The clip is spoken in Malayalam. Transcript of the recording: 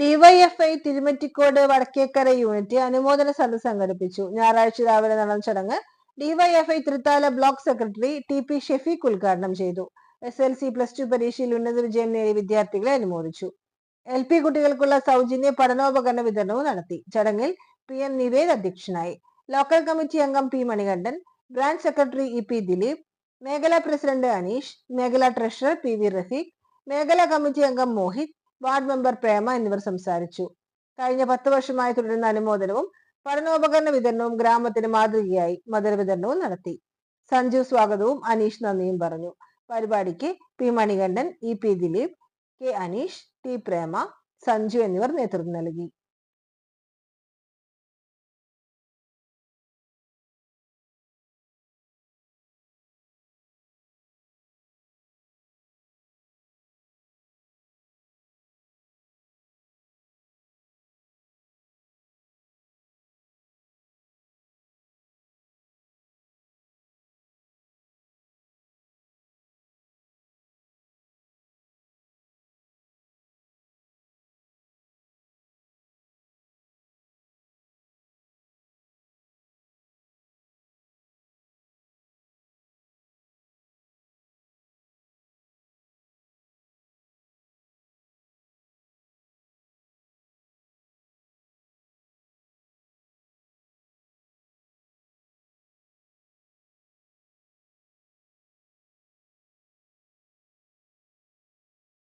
ഡിവൈഎഫ്ഐ തിരുമറ്റിക്കോട് വടക്കേക്കര യൂണിറ്റ് അനുമോദന സദസ് സംഘടിപ്പിച്ചു. ഞായറാഴ്ച രാവിലെ നടന്ന ചടങ്ങ് DYFI Thrithala block secretary T P Shefeeq ഉദ്ഘാടനം ചെയ്തു. S L C plus two പരീക്ഷയിൽ ഉന്നത വിജയം നേടിയ വിദ്യാർത്ഥികളെ അനുമോദിച്ചു. എൽ പി കുട്ടികൾക്കുള്ള സൗജന്യ പഠനോപകരണ വിതരണവും നടത്തി. ചടങ്ങിൽ പി എം നിവേദ് അധ്യക്ഷനായി. ലോക്കൽ കമ്മിറ്റി അംഗം P Manikandan branch secretary E P Dileep മേഖലാ പ്രസിഡന്റ് അനീഷ് മേഖലാ ട്രഷറർ പി വി റഫീഖ് മേഖലാ കമ്മിറ്റി അംഗം മോഹിത് വാർഡ് മെമ്പർ പ്രേമ എന്നിവർ സംസാരിച്ചു. കഴിഞ്ഞ പത്ത് വർഷമായി തുടരുന്ന അനുമോദനവും പഠനോപകരണ വിതരണവും ഗ്രാമത്തിന് മാതൃകയായി മധുര വിതരണവും നടത്തി. സഞ്ജു സ്വാഗതവും അനീഷ് നന്ദിയും പറഞ്ഞു. പരിപാടിക്ക് P Manikandan E P Dileep K Aneesh T Prema Sanju എന്നിവർ നേതൃത്വം നൽകി.